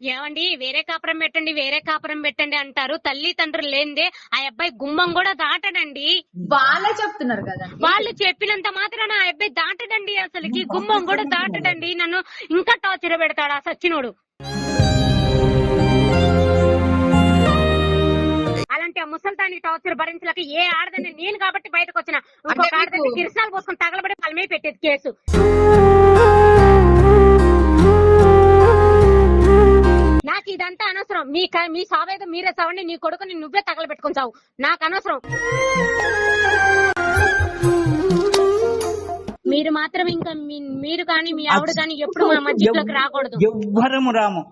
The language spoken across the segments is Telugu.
ఏమండి? వేరే కాపురం పెట్టండి వేరే కాపురం పెట్టండి అంటారు. తల్లి తండ్రులు లేనిదే ఆ అబ్బాయి గుమ్మం కూడా దాటడండి. వాళ్ళే చెప్తున్నారు కదండి. వాళ్ళు చెప్పినంత మాత్రాన ఆ అబ్బాయి దాటడండి అసలుకి. గుమ్మం కూడా దాటడండి. నన్ను ఇంకా టార్చర్ పెడతాడు ఆ సచ్చినోడు. అలాంటి ఆ ముసల్తానికి టార్చర్ భరించలేక ఏ ఆడదని నేను కాబట్టి బయటకు వచ్చిన? ఇంకొక మీకు- కిరసాలు పోసుకొని తగలబడి వాళ్ళ మీద పెట్టేది కేసు. నాకు ఇదంతా అనవసరం. మీ మీ సావేదో మీరే సావండి నీ కొడుకుని నువ్వే తగలబెట్టుకొని చావు. నాకు అనవసరం. మీరు మాత్రం ఇంకా మీరు కానీ మీ ఆవిడ కానీ ఎప్పుడు మా మధ్యలోకి రాకూడదు. ఎవ్వరము రాము.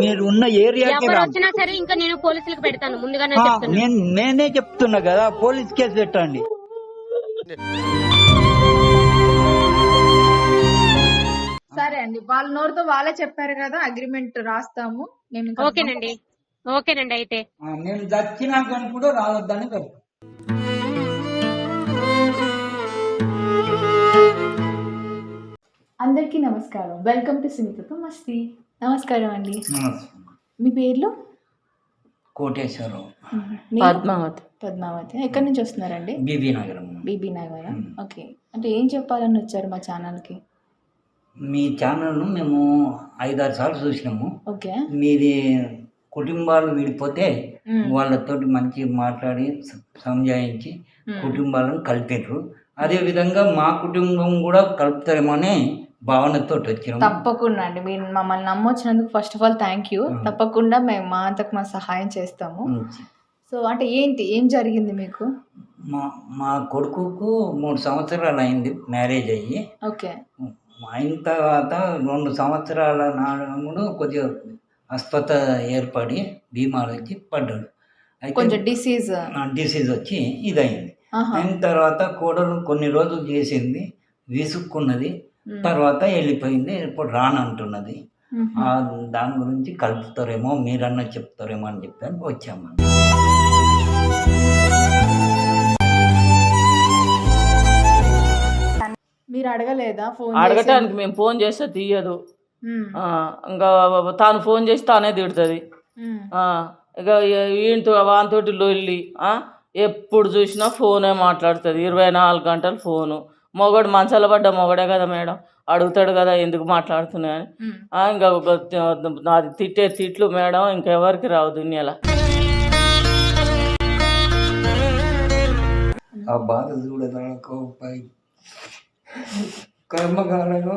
మీరు ఉన్న ఏరియాకి ఎవరు వచ్చినా సరే ఇంకా నేను పోలీసులకు పెడతాను. ముందుగానే నేను నేనే చెప్తున్నా కదా పోలీస్ కేసు పెట్టండి. సరే అండి. వాళ్ళ నోరుతో వాళ్ళే చెప్పారు కదా అగ్రిమెంట్ రాస్తాము. నేను ఓకేనండి. ఓకేనండి అయితే. ఆ, నేను చచ్చినాక కూడా రావద్దని చెప్పు. అందరికీ నమస్కారం. వెల్కమ్ టు సునీతతో మస్తి నమస్కారం అండి. మీ పేర్లు? కోటేశ్వరరావు. మీరు? పద్మావతి. పద్మావతి. ఎక్కడి నుంచి వస్తున్నారండి? Bibinagaram. Bibinagar? Okay. అంటే ఏం చెప్పాలని వచ్చారు మా ఛానల్కి మీ ఛానల్ను మేము ఐదారు సార్లు చూసినాము. ఓకే. మీది కుటుంబాలు విడిపోతే మ్మ్. వాళ్ళతోటి మంచి మాట్లాడి సంజాయించి. కుటుంబాలను కలిపారు అదే విధంగా మా కుటుంబం కూడా కలుపుతారేమో అనే భావనతో వచ్చినాము. తప్పకుండా అండి. మీరు మమ్మల్ని నమ్మొచ్చినందుకు first of all thank you తప్పకుండా మేము మా అంతకు మా సహాయం చేస్తాము. సో అంటే ఏంటి ఏం జరిగింది మీకు? మా మా కొడుకుకు మూడు సంవత్సరాలు అయింది మ్యారేజ్ అయ్యి. ఓకే. అయిన తర్వాత రెండు సంవత్సరాల నాడు కొద్దిగా అస్వస్థ ఏర్పడి బీమాలు వచ్చి పడ్డాడు. కొంచెం డిసీజ్ డిసీజ్ వచ్చి ఇదైంది అయిన తర్వాత కోడలు కొన్ని రోజులు చేసింది విసుక్కున్నది తర్వాత వెళ్ళిపోయింది ఇప్పుడు రానంటున్నది. దాని గురించి కలుపుతారేమో మీరన్నా చెప్తారేమో అని చెప్పి వచ్చాము అడగలేదా? ఫోన్ అడగటానికి మేము ఫోన్ చేస్తే తీయదు. ఆ, ఇంకా తాను ఫోన్ చేసి తానే తిడుతుంది. ఇక ఈయనతో వానితోటి లొల్లి ఆ, ఎప్పుడు చూసినా ఫోనే మాట్లాడుతుంది. ఇరవై నాలుగు గంటలు ఫోను. మొగడు మంచాల పడ్డ మొగడే కదా మేడం? అడుగుతాడు కదా ఎందుకు మాట్లాడుతున్నా అని. ఆ, ఇంకా నాది తిట్టే తిట్లు మేడం ఇంకెవరికి రావు దునియాల. ఆ బాధ కర్మకాలంలో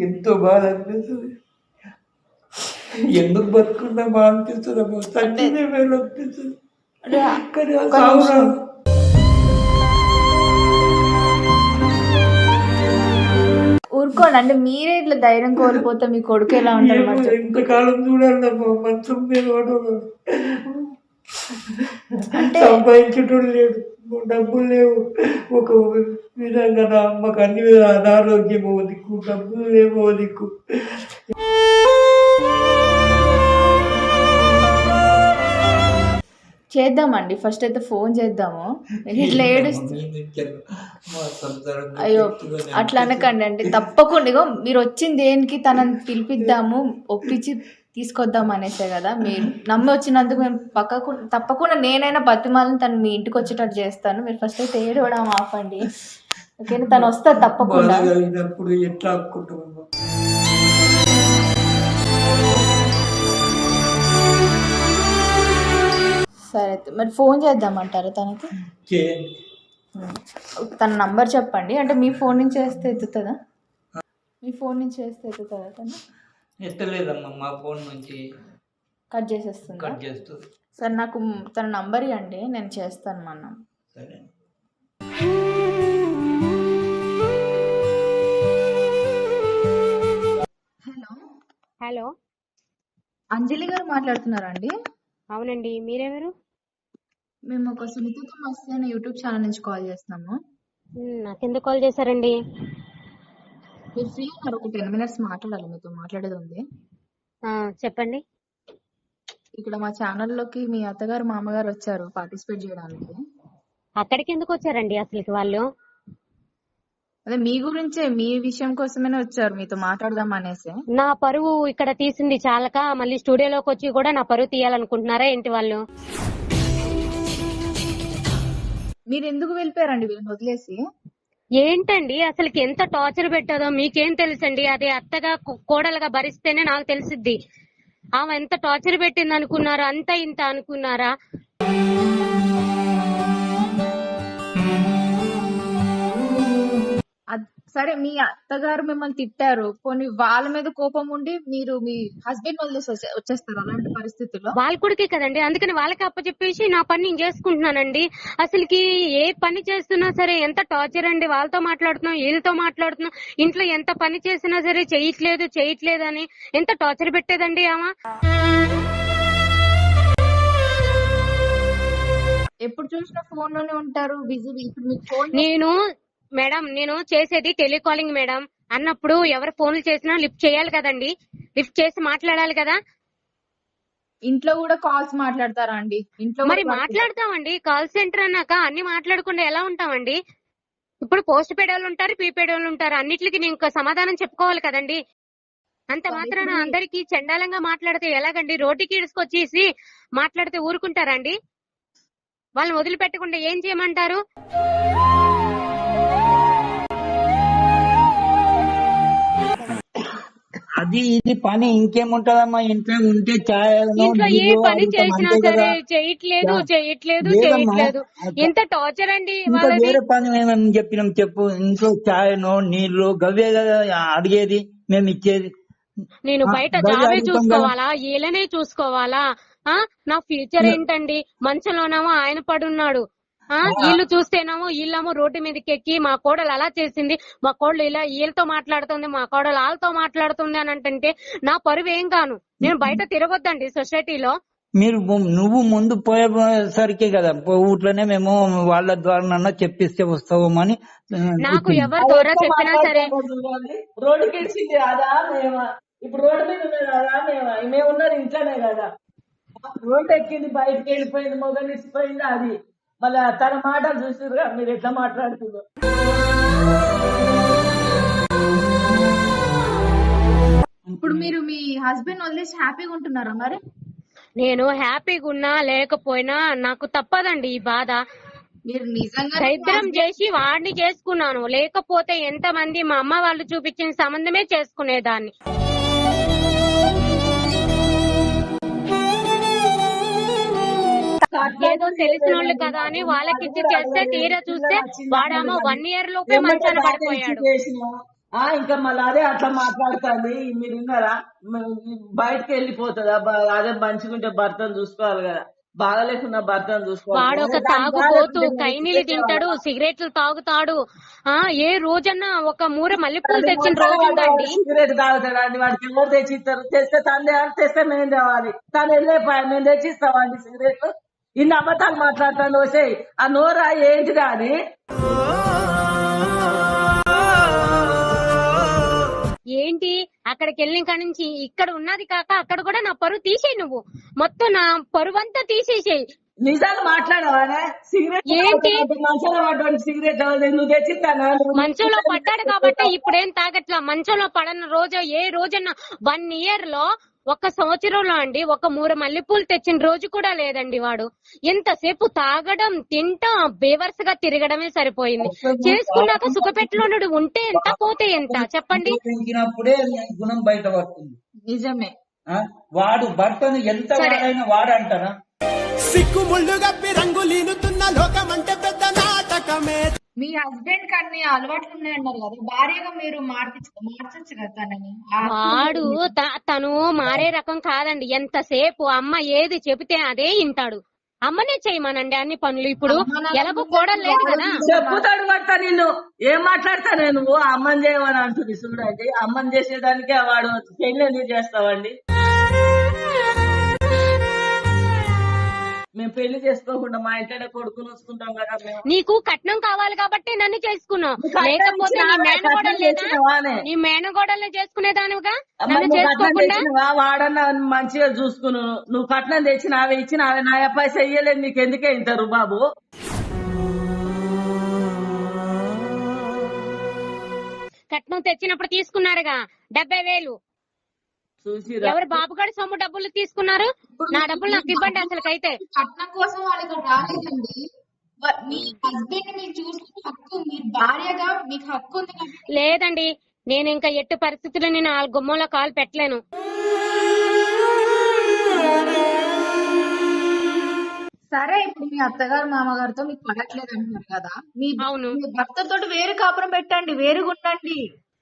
ఎంతో బాధ అనిపిస్తుంది. ఎందుకు బతుకున్నా బాధ అనిపిస్తుంది. అమ్మా మేలు అనిపిస్తుంది సావు రాదు. ఊరుకోండి అంటే మీరే ఇట్లా ధైర్యం కోల్పోతే మీ కొడుకు ఎలా ఉంటాడు చూడాలమ్మా మంచం మీద పడవడు. సంపాదించేటోడు లేడు. డబ్బులు లేవు. ఒక విధంగా నా అమ్మకు అన్ని విధాలు అనారోగ్యం దిక్కు డబ్బులు లేవు దిక్కు. చేద్దామండి. ఫస్ట్ అయితే ఫోన్ చేద్దాము. ఇట్లా ఏడుస్తూ అయ్యో అట్లా అనకండి అంటే తప్పకుండా మీరు వచ్చింది దేనికి తనని పిలిపిద్దాము ఒప్పించి తీసుకొద్దాం అనేసే కదా. మీరు నమ్మి వచ్చినందుకు మేము పక్కకు తప్పకుండా నేనైనా బతిమాలని తను మీ ఇంటికి వచ్చేటట్టు చేస్తాను. మీరు ఫస్ట్ అయితే ఏడవడం ఆపండి. ఓకేనా? తను వస్తుంది తప్పకుండా. ఎట్లా సరే అయితే మరి ఫోన్ చేద్దామంటారా తనకి? తన నంబర్ చెప్పండి. అంటే మీ ఫోన్ నుంచి వేస్తే ఎత్తుతుందా? మీ ఫోన్ నుంచి వేస్తే ఎత్తుతుందా తను? ఎత్తలేదమ్మా మా ఫోన్ నుంచి కట్ చేసేస్తుందా? కట్ చేస్తుంది సరే నాకు తన నంబర్ ఇవ్వండి నేను చేస్తాను మనం సరే హలో. హలో. అంజలి గారు మాట్లాడుతున్నారా అండి అవునండి మీరెవరు? మేము ఒక సునీతతో మస్తీ అనే యూట్యూబ్ ఛానల్ నుంచి కాల్ చేస్తున్నాము. ఉమ్, నాకెందుకు కాల్ చేశారండి? మీరు ఒక టెన్ మినిట్స్ మాట్లాడాలి మీతో మాట్లాడేది ఉంది. ఆ, చెప్పండి. ఇక్కడ మా ఛానల్లోకి మీ అత్తగారు మామగారు వచ్చారు పార్టిసిపేట్ చేయడానికి. అక్కడికి ఎందుకు వచ్చారండి అసలుకి వాళ్ళు? అదే మీ గురించే మీ విషయం కోసమేనే వచ్చారు మీతో మాట్లాడదాం అనేసి. నా పరువు ఇక్కడ తీసింది చాలక మళ్ళీ స్టూడియోలోకి వచ్చి కూడా నా పరువు తీయాలనుకుంటున్నారా ఏంటి వాళ్ళు? మీరు ఎందుకు వెళ్ళిపోయారండి వీళ్ళని వదిలేసి? ఏంటండి? అసలుకి ఎంత టార్చర్ పెట్టారో మీకేం తెలుసండి? అది అత్తగా కోడలుగా భరిస్తేనే నాకు తెలిసిద్ది. ఆమె ఎంత టార్చర్ పెట్టింది అనుకున్నారా అంత ఇంత అనుకున్నారా? సరే మీ అత్తగారు మిమ్మల్ని తిట్టారు. కొన్ని వాళ్ళ మీద కోపం ఉండి మీరు మీ హస్బెండ్ వదిలేసి వచ్చే- వచ్చేస్తారు అలాంటి పరిస్థితుల్లో? వాళ్ళ కొడుకే కదండి. అందుకని వాళ్ళకి అప్పచెప్పేసి నా పని నేను చేసుకుంటున్నానండి. అసలుకి ఏ పని చేస్తున్నా సరే ఎంత టార్చర్ అండి. వాళ్ళతో మాట్లాడుతున్నాం వీళ్ళతో మాట్లాడుతున్నాం. ఇంట్లో ఎంత పని చేసినా సరే చేయట్లేదు చేయట్లేదు అని ఎంత టార్చర్ పెట్టేదండి ఆమె? ఎప్పుడు చూసినా ఫోన్లోనే ఉంటారు బిజీ. ఇప్పుడు మీకు ఫోన్ నేను మేడం నేను చేసేది టెలికాలింగ్ మేడం. అన్నప్పుడు ఎవరు ఫోన్లు చేసినా లిఫ్ట్ చేయాలి కదండి. లిఫ్ట్ చేసి మాట్లాడాలి కదా. ఇంట్లో కూడా కాల్స్ మాట్లాడతారా అండి? ఇంట్లో మరి మాట్లాడతామండి. కాల్ సెంటర్ అన్నాక అన్ని మాట్లాడకుండా ఎలా ఉంటామండి? ఇప్పుడు పోస్ట్ పేడ్ వాళ్ళు ఉంటారు ప్రీపెయిడ్ వాళ్ళు ఉంటారు. అన్నిటికి నేను సమాధానం చెప్పుకోవాలి కదండి. అంత మాత్రాన అందరికి చండాలంగా మాట్లాడితే ఎలాగండి? రోడ్డుకి ఇడుచుకొచ్చేసి మాట్లాడితే ఊరుకుంటారండి వాళ్ళని వదిలిపెట్టకుండా ఏం చేయమంటారు? అది ఇది పని ఇంకేముంటదమ్మా? ఇంట్లో ఉంటే ఛాయ్ ఇంట్లో ఏ పని చేసినా సరే చేయట్లేదు చేయట్లేదు. చేయట్లేదు. ఎంత టార్చర్ అండి వేరే పని మేము చెప్పినాం చెప్పు. ఇంట్లో ఛాయ్నో నీళ్ళు గవ్వే కదా అడిగేది మేము ఇచ్చేది. నేను బయట జాబే చూసుకోవాలా? ఈలనే చూసుకోవాలా? ఆ నా ఫ్యూచర్ ఏంటండి? మంచంలోనేమో ఆయన పడున్నాడు. వీళ్ళు చూస్తేనేమో వీళ్ళేమో రోడ్డు మీదకి ఎక్కి మా కోడలు అలా చేసింది. మా కోడలు ఇలా వీళ్ళతో మాట్లాడుతుంది మా కోడలు వాళ్ళతో మాట్లాడుతుంది అని అంటే నా పరువు ఏం కాను? నేను బయట తిరగొద్దండి సొసైటీలో. మీరు నువ్వు ముందు పోయేసరికి కదా ఊట్లోనే మేము వాళ్ళ ద్వారా చెప్పిస్తే వస్తామని ఆ, నాకు. ఎవరి ద్వారా చెప్పినా సరే. రోడ్డుకి ఇచ్చింది అదా మేమా? ఇప్పుడు రోడ్డు మీద ఉన్నది అదా మేమా? మేము ఉన్నది ఇంట్లోనే కదా. రోడ్డు ఎక్కింది బయటకు వెళ్ళిపోయింది మొగలు ఇచ్చిపోయింది అది. మళ్ళా తన మాటలు చూసిరుగా మీరు ఎట్లా మాట్లాడుతుందో. ఇప్పుడు మీరు మీ హస్బెండ్ వదిలేసి హ్యాపీగా ఉంటున్నారా మరి? నేను హ్యాపీగా ఉన్నా లేకపోయినా నాకు తప్పదండి ఈ బాధ. మీరు నిజంగా దరిద్రం చేసి వాడిని చేసుకున్నాను. లేకపోతే ఎంత మంది మా అమ్మ వాళ్ళు చూపించిన సంబంధమే చేసుకునేదాన్ని. ఏదో తెలిసిన వాళ్ళు కదా అని వాళ్ళకిచ్చి చేస్తే తీరా చూస్తే వాడేమో వన్ ఇయర్ లోపే మంచాన పడిపోయాడు. ఇంకా మళ్ళీ అదే అట్లా మాట్లాడుతుంది. మీరు విన్నారా మ- బయటకు వెళ్ళిపోతుందా? అదే మంచిగుంటే భర్తను చూసుకోవాలి కదా. బాగలేకున్నా భర్తను చూసుకోవాలి వాడు ఒక తాగుబోతు కైనీళ్ళు తింటాడు సిగరెట్లు తాగుతాడు. ఆ ఏ రోజన్నా ఒక మూర మల్లెపూలు తెచ్చిన రోజు ఉందండి సిగరెట్ తాగుతాడండి. వాడికి ఎవరు తెచ్చిస్తారు. తెస్తే తను తేవాలి తెస్తే మేము తేవాలి. తను వెళ్ళే మేము తెచ్చిస్తామండి సిగరెట్ ఇన్ని అబద్ధాలు మాట్లాడతాను వచ్చే ఆ నోరా ఏంటిదా అని? ఏంటి? అక్కడికి వెళ్ళిన కాడ నుంచి ఇక్కడ ఉన్నది కాక అక్కడ కూడా నా పరువు తీసేయి నువ్వు. మొత్తం నా పరువంతా తీసేసేయి. నిజాలు మాట్లాడవానే? సిగరెట్ ఏంటి? మంచాల పడ్డానికి సిగరెట్ అవ్వలేదు నువ్వు తెచ్చిస్తానా? మంచంలో పడ్డాడు కాబట్టి ఇప్పుడేం తాగట్లా? మంచంలో పడని రోజు ఏ రోజన్నా వన్ ఇయర్లో ఒక సంవత్సరంలో అండి ఒక మూర మల్లెపూలు తెచ్చిన రోజు కూడా లేదండి వాడు. ఎంతసేపు తాగడం తింటాం బేవర్స్గా తిరగడమే సరిపోయింది. చేసుకున్నాక సుఖపెట్టులోనుడు ఉంటే ఎంత పోతే ఎంత? చెప్పండి. గుణం బయట నిజమే. ఆ? వాడు భర్తను ఎంత వాడైనా వాడంటారా? సిక్కు ముళ్ళు గప్పి రంగులీనుతున్న లోకమంటే పెద్ద నాటకమే. మీ హస్బెండ్కి అన్ని అలవాట్లు ఉన్నాయన్నారు కదా భార్యగా మీరు మార్చచ్చు మార్చచ్చు కదా తనని? వాడు తను మారే రకం కాదండి. ఎంతసేపు అమ్మ ఏది చెబితే అదే వింటాడు అమ్మనే చేయమనండి అన్ని పనులు. ఇప్పుడు ఎలాగో కోడలు లేదు కదా. చెప్పుతాడు పడతా నిన్ను. ఏం మాట్లాడతానే నువ్వు అమ్మని చేయమని అంటుంది. చూడండి అమ్మని చేసేదానికే వాడు పెళ్ళి ఎందుకు చేస్తావండి. మేము పెళ్ళి చేసుకోకుండా మా ఇంట్లోనే కొడుకుని చూసుకుంటాం కదా మేము. నీకు కట్నం కావాలి కాబట్టి నన్ను చేసుకున్నావు. లేకపోతే నీ? మేనగోడలు లేదా? మేనగోడల్ని చేసుకునేదానివిగా? నన్ను చేసుకోకుండా? వాడన్నా మంచిగా చూసుకును. నువ్వు కట్నం తెచ్చినావే ఇచ్చినావే నా పైసా ఇయ్యలేదు నీకు ఎందుకే ఇంటారు బాబు కట్నం తెచ్చినప్పుడు తీసుకున్నారుగా డెబ్బై వేలు. ఎవరు బాబుగాడి సొమ్ము డబ్బులు తీసుకున్నారు? నా డబ్బులు నాకు ఇవ్వండి అసలుకైతే. కట్నం కోసం వాళ్ళు ఇక్కడ రాలేదండి. మీ హస్బెండ్ మీరు చూసుకునే హక్కు మీరు భార్యగా మీకు హక్కు ఉంది లేదండి. నేను ఇంకా ఎట్టు పరిస్థితుల్లో నేను ఆ గుమ్మంలో కాలు పెట్టలేను. సరే ఇప్పుడు మీ అత్తగారు మామగారితో మీకు పడట్లేదు అంటున్నారు కదా. మీ అవును. మీ భర్తతో వేరే కాపురం పెట్టండి వేరుగా ఉండండి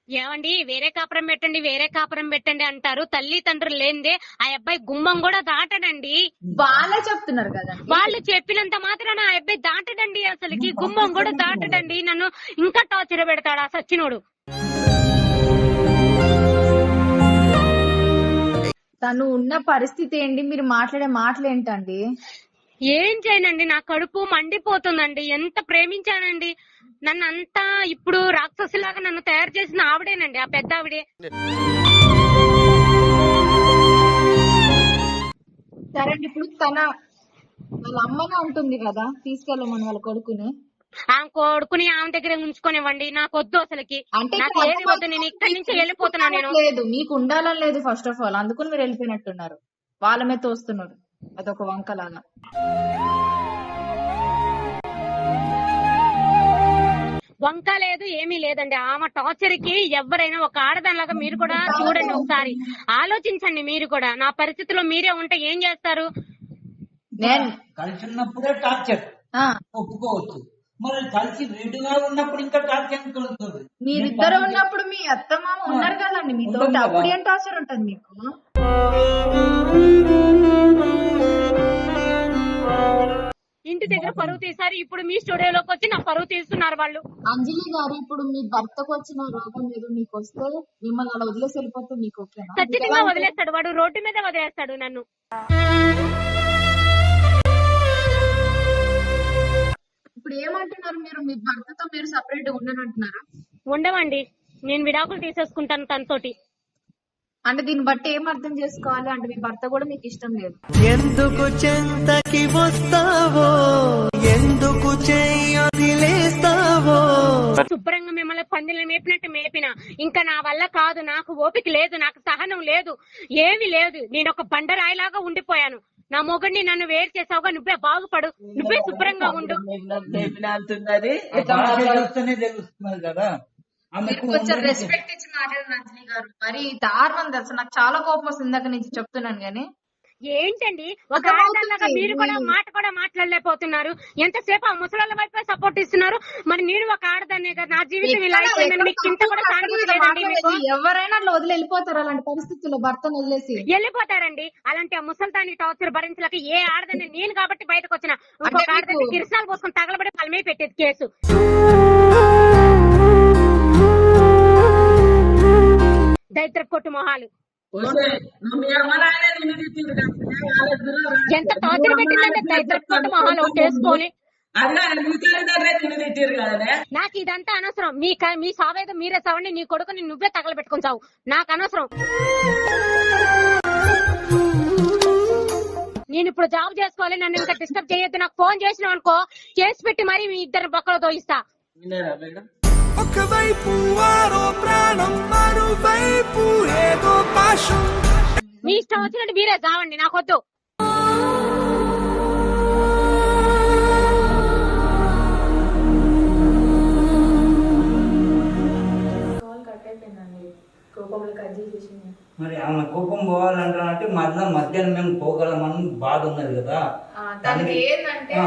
ఏమండి? వేరే కాపురం పెట్టండి వేరే కాపురం పెట్టండి అంటారు. తల్లి తండ్రులు లేనిదే ఆ అబ్బాయి గుమ్మం కూడా దాటడండి. వాళ్ళే చెప్తున్నారు కదా వాళ్ళు చెప్పినంత మాత్రాన ఆ అబ్బాయి దాటడండి అసలుకి. గుమ్మం కూడా దాటడండి. నన్ను ఇంకా టార్చర్ పెడతాడు ఆ సచ్చినోడు. తను ఉన్న పరిస్థితి ఏంటి? మీరు మాట్లాడే మాటలు ఏంటండి? ఏం చేయనండి? నా కడుపు మండిపోతుందండి. ఎంత ప్రేమించానండి? నన్ను అంతా ఇప్పుడు రాక్షసులాగా నన్ను తయారు చేసిన ఆవిడేనండి ఆ పెద్ద ఆవిడే సరే అండి ఇప్పుడు తన వాళ్ళ అమ్మనే ఉంటుంది కదా తీసుకెళ్ళమని వాళ్ళ కొడుకుని. ఆ కొడుకుని ఆమె దగ్గర ఉంచుకొనివ్వండి నాకు వద్దు అసలుకి. అంటే నాకు ఇక్కడ ఏది వద్దు నేను ఇక్కడి నుంచి వెళ్ళిపోతున్నా నేను. లేదు మీకు ఉండాలని లేదు ఫస్ట్ ఆఫ్ ఆల్ అందుకని మీరు వెళ్ళిపోయినట్టున్నారు. వాళ్ళ మీద తోస్తున్నారు. అదొక వంకలాగా. వంక లేదు ఏమీ లేదండి. ఆమె టార్చర్కి ఎవరైనా ఒక ఆడదానిలాగా మీరు కూడా చూడండి ఒకసారి. ఆలోచించండి మీరు కూడా. నా పరిస్థితిలో మీరే ఉంటే ఏం చేస్తారు? నేను కలిసి ఉన్నప్పుడే టార్చర్. ఆ, ఒప్పుకోవచ్చు. మరి కలిసి విడిగా ఉన్నప్పుడు ఇంకా టార్చర్ ఉంటుంది మీరిద్దరు ఉన్నప్పుడు మీ అత్తమామ ఉన్నారు కదండి మీతో. అప్పుడు ఏం టార్చర్ ఉంటుంది మీకు? ఇంటి దగ్గర పరువు తీశారు. ఇప్పుడు మీ స్టూడియోలోకి వచ్చి నా పరువు తీస్తున్నారు వాళ్ళు. అంజలి గారు ఇప్పుడు మీ భర్తకు వచ్చిన రోగం ఏదో మీకు వస్తే మిమ్మల్ని అలా వదిలేసి వెళ్ళిపోతే మీకు ఖచ్చితంగా వదిలేస్తాడు. వాడు రోడ్డు మీద వదిలేస్తాడు నన్ను. ఇప్పుడు ఏమంటున్నారు మీరు? మీ భర్తతో మీరు సపరేట్ ఉండనంటున్నారా? ఉండవండి నేను విడాకులు తీసేసుకుంటాను తనతోటి. అంటే దీన్ని బట్టి ఏం అర్థం చేసుకోవాలి? అంటే మీ భర్త కూడా మీకు ఇష్టం లేదు. ఎందుకు చెంతకి వస్తావో? ఎందుకు శుభ్రంగా మిమ్మల్ని పందిని మేపినట్టు మేపిన. ఇంకా నా వల్ల కాదు నాకు ఓపిక లేదు నాకు సహనం లేదు ఏమీ లేదు. నేను ఒక బండరాయిలాగా ఉండిపోయాను. నా మొగుడిని నన్ను వేరు చేసావుగా నువ్వే బాగుపడు. నువ్వే శుభ్రంగా ఉండు. అంటున్నది? తెలుస్తున్నది కదా. కొంచెం రెస్పెక్ట్ ఇచ్చి అంజలి గారు. మరి దారుణం తెలుసు? నాకు చాలా కోపం వస్తుంది ఇందాక నుంచి చెప్తున్నాను కానీ ఏంటండి? ఒక. ఆడదానిలాగా మీరు కూడా మాట కూడా మాట్లాడలేకపోతున్నారు. ఎంతసేపు ఆ ముసలాళ్ళ వైపే సపోర్ట్ ఇస్తున్నారు? మరి నేను ఒక ఆడదాన్నే కదా నా జీవితం ఇలా అయిపోయిందని మీకు ఇంత కూడా సానుభూతి లేదండి మీకు? ఎవరైనా అట్లా వదిలి వెళ్ళిపోతారు అలాంటి పరిస్థితుల్లో భర్తను వదిలేసి. వెళ్ళిపోతారండి. అలాంటి ఆ ముసల్తానికి టార్చర్ భరించలేక ఏ ఆడదని నేను కాబట్టి బయటకు వచ్చిన. ఇంకొక ఆడదాన్ని కిరసనాలు పోసుకొని తగలబడి వాళ్ళ మీద పెట్టేది కేసు. దరిద్ర కొట్టు మొహాలు. ఎంత టార్చర్ పెట్టిందంటే దరిద్ర కొట్టు మొహాలు వేసుకొని నాకు ఇదంతా అనవసరం. మీ మీ సావేదో మీరే సావండి నీ కొడుకుని నువ్వే తగలబెట్టుకొని చావు. నాకు అనవసరం. నేను ఇప్పుడు జాబ్ చేసుకోవాలి నన్ను ఇంకా డిస్టర్బ్ చేయొద్దు. నాకు ఫోన్ చేసినావు అనుకో కేసు పెట్టి మరీ మీ ఇద్దరు బొక్కలు తోయిస్తా. ఒకవైపు ఆరో ప్రాణం మరోవైపు ఏదో పాశం. మీ ఇష్టం వచ్చినట్టు మీరే చావండి నాకొద్దు. మరి ఆమె కోపం పోవాలంటే మళ్ళా మధ్యాహ్నం మేము పోగలమని బాధ ఉన్నది కదా. దానికి ఏంటంటే.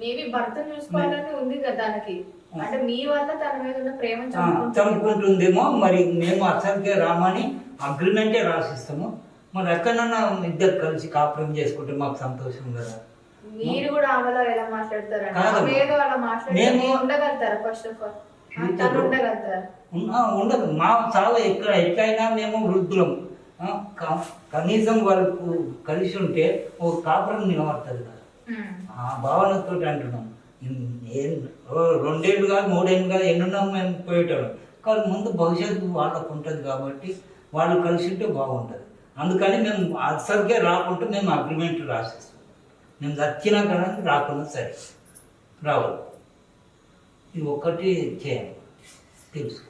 మేబీ భర్తను చూసుకోవాలని ఉంది కదా దానికి. అంటే మీ వల్ల తన మీద ఉన్న ప్రేమ చంపుకుంటుందేమో మరి మేము అసలుకే రామని అగ్రిమెంటే రాసిస్తాము. మరి ఎక్కడన్నా ఇద్దరు కలిసి కాపురం చేసుకుంటే మాకు సంతోషం కదా. మీరు కూడా ఆమెలో ఎలా. ఆమె ఏదో అలా మీరు ఉండగలుగుతారా ఫస్ట్ ఆఫ్ ఆల్ ఉండదు. మా చావు ఎక్కడ ఎట్లయినా మేము వృద్ధులం. కనీసం వాళ్ళకు కలిసి ఉంటే ఓ కాపురం నిలబడుతుంది కదా. ఆ భావనతో అంటున్నాం. రెండేళ్ళు కాదు మూడేళ్ళు కాదు ఎన్నున్నాం మేము పోయేటోళ్ళం. కానీ ముందు భవిష్యత్తు వాళ్ళకు ఉంటుంది కాబట్టి వాళ్ళు కలిసి ఉంటే బాగుంటుంది. అందుకని మేము అసలుకే రాకుంటే మేము అగ్రిమెంట్ రాసిస్తాం. మేము చచ్చినా కానీ రాకుండా సరే. రావాలి ఇది ఒక్కటి చేయాలి. తెలుసు.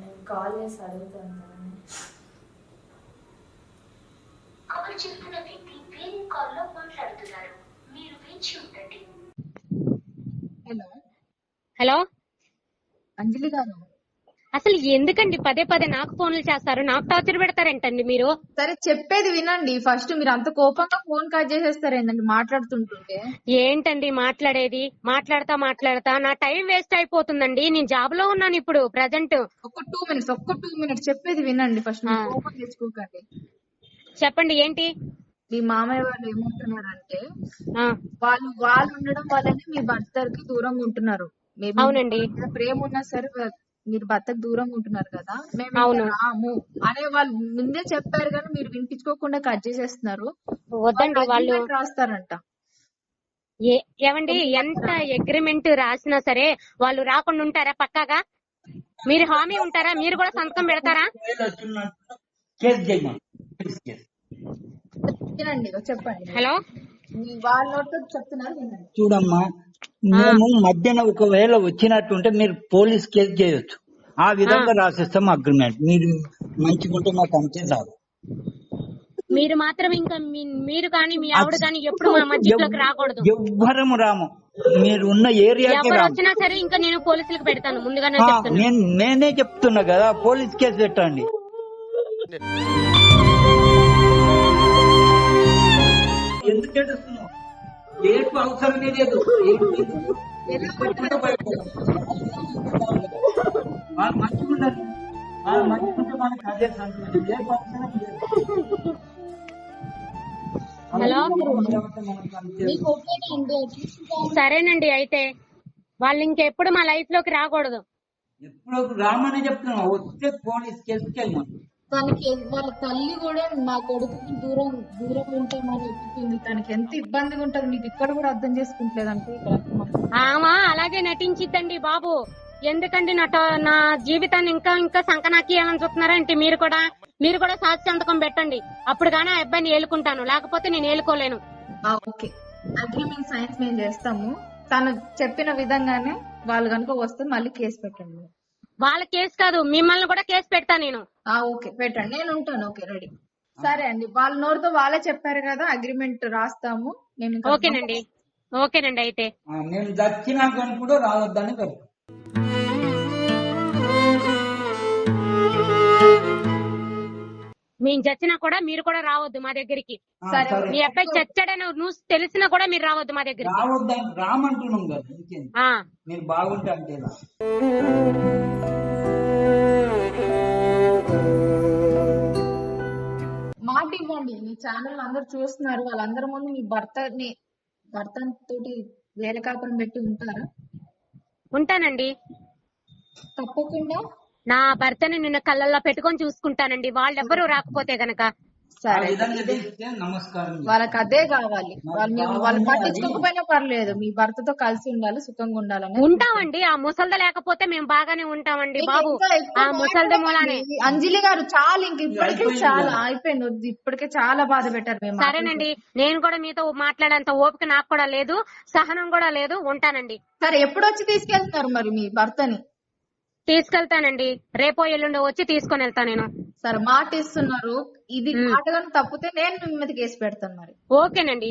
నేను కాల్ చేసి అడుగుతాను వ్యక్తి వేరే కాల్లో మాట్లాడుతున్నారు. హలో. హలో? అంజలి గారు. అసలు ఎందుకండి పదే పదే నాకు ఫోన్లు చేస్తారు నాకు టార్చర్ పెడతారేంటండి మీరు? సరే చెప్పేది వినండి. ఫస్ట్ మీరు అంత కోపంగా ఫోన్ కట్ చేసేస్తారు ఏంటండి మాట్లాడుతుంటుంటే? ఏంటండి మాట్లాడేది? మాట్లాడతా మాట్లాడతా. నా టైం వేస్ట్ అయిపోతుందండి. నేను జాబ్లో ఉన్నాను ఇప్పుడు ప్రజెంట్. ఒక్క టూ మినిట్స్ ఒక్క టూ మినిట్స్ చెప్పేది వినండి ఫస్ట్. కోపం తెచ్చుకోకండి. చెప్పండి ఏంటి? మీ మామయ్య వాళ్ళు ఏమంటున్నారంటే వాళ్ళు వాళ్ళు ఉండడం వల్లనే మీ భర్తకి దూరంగా ఉంటున్నారు. అవునండి. ప్రేమ ఉన్నా సరే మీరు భర్తకు దూరంగా ఉంటున్నారు కదా. మేము. రాము అనే వాళ్ళు ముందే చెప్పారు కానీ మీరు వినిపించుకోకుండా కట్ చేసేస్తున్నారు. వద్దండి వాళ్ళు రాస్తారంట. ఏ- ఏమండి ఎంత అగ్రిమెంట్ రాసినా సరే వాళ్ళు రాకుండా ఉంటారా పక్కాగా? మీరు హామీ ఉంటారా? మీరు కూడా సంతకం పెడతారా ఒకవేళ వచ్చినట్టు కేసు చేయమని పోలీస్ కేసు వినండి చెప్పండి. హలో? చెప్తున్నారు వినండి. చూడమ్మా మేము మధ్యన ఒకవేళ వచ్చినట్టుంటే మీరు పోలీస్ కేసు చేయొచ్చు. ఆ విధంగా రాసిస్తాం అగ్రిమెంట్. మీరు మంచిగుంటే మాకు అంతే చాలు మీరు మాత్రం ఇంకా మీ- మీరు కానీ మీ ఆవిడ కానీ ఎప్పుడు మా మధ్యలోకి రాకూడదు. ఎవ్వరము రాము. మీరు ఉన్న ఏరియాకి ఎవరు వచ్చినా సరే ఇంకా నేను పోలీసులకు పెడతాను. ముందుగానే నేను నేనే చెప్తున్నా కదా పోలీస్ కేసు పెట్టండి. ఎందుకు ఏడుస్తున్నావు? అవసరమే లేదు. వాళ్ళు వాళ్ళు మనకి అదే సంతోషం. అవసరం లేదు. అంతే. సరేనండి అయితే వాళ్ళు ఇంకెప్పుడు మా లైఫ్లోకి రాకూడదు. ఎప్పుడు రామని చెప్తున్నా. వస్తే పోలీస్ కేసుకి వెళ్ళమని తనకి వాళ్ళ తల్లి కూడా మా కొడుకుకి దూరం దూరం ఉంటామని చెప్తుంది తనకి ఎంత ఇబ్బందిగా ఉంటది మీకు ఇక్కడ కూడా అర్థం చేసుకుంటలేదంటే ఇక్కడ ఆమా అలాగే నటించిద్దండి బాబు. ఎందుకండి నా ట- నా జీవితాన్ని ఇంకా ఇంకా సంకనాకియాలని చూస్తున్నారంటే మీరు కూడా మీరు కూడా సాక్షి సంతకం పెట్టండి. అప్పుడు గానీ ఆ అబ్బాయిని ఏలుకుంటాను. లేకపోతే నేను ఏలుకోలేను. ఓకే. అగ్రిమెంట్ సైన్స్ మేము చేస్తాము. తను చెప్పిన విధంగానే వాళ్ళు కనుక వస్తే మళ్ళీ కేసు పెట్టండి. వాళ్ళ కేసు కాదు మిమ్మల్ని కూడా కేసు పెడతా నేను. ఆ ఓకే పెట్టండి. నేను ఉంటాను. Okay ready. సరే అండి. వాళ్ళ నోరుతో వాళ్ళే చెప్పారు కదా అగ్రిమెంట్ రాస్తాము. ఇంకా ఓకేనండి. ఓకేనండి అయితే. ఆ, నేను చచ్చినా కానీ కూడా రావద్దని చెప్పు మేము చచ్చినా కూడా మీరు కూడా రావద్దు మా దగ్గరికి. మీ అబ్బాయి చచ్చాడని న్యూస్ తెలిసినా కూడా మీరు రావద్దు మా రామంటున్నాం కదా మీరు బాగుంటే అంతేనా మాట ఇవ్వండి. మీ ఛానల్ అందరు చూస్తున్నారు. వాళ్ళందరి ముందు మీ భర్తని భర్త తోటి వేరే కాపురం పెట్టి ఉంటారా? ఉంటానండి. తప్పకుండా. నా భర్తని నిన్న కళ్ళల్లో పెట్టుకొని చూసుకుంటానండి. వాళ్ళెవ్వరూ రాకపోతే గనక. ఆ సరే. వాళ్ళకి అదే కావాలి. వాళ్ళు పట్టించుకోకపోయినా పర్లేదు. మీ భర్తతో కలిసి ఉండాలి సుఖంగా ఉండాలని ఉంటామండి. ఆ ముసల్ద లేకపోతే మేము బాగానే ఉంటామండి బాబు. ఆ ముసల్ద మూలానే. అంజలి గారు చాలా ఇంక ఇప్పటికే చాలా. అయిపోయింది. వద్దు. ఇప్పటికే చాలా బాధ పెట్టారు మేము. సరేనండి. నేను కూడా మీతో మాట్లాడేంత ఓపిక నాకు కూడా లేదు. సహనం కూడా లేదు. ఉంటానండి. సరే ఎప్పుడు వచ్చి తీసుకెళ్తున్నారు మరి మీ భర్తని? తీసుకెళ్తానండి. రేపో ఎల్లుండో వచ్చి తీసుకొని వెళ్తా నేను. సరే మాట ఇస్తున్నారు ఇది మ్. మాట కానీ తప్పితే నేను మీ మీద కేసు పెడతాను మరి. ఓకేనండి.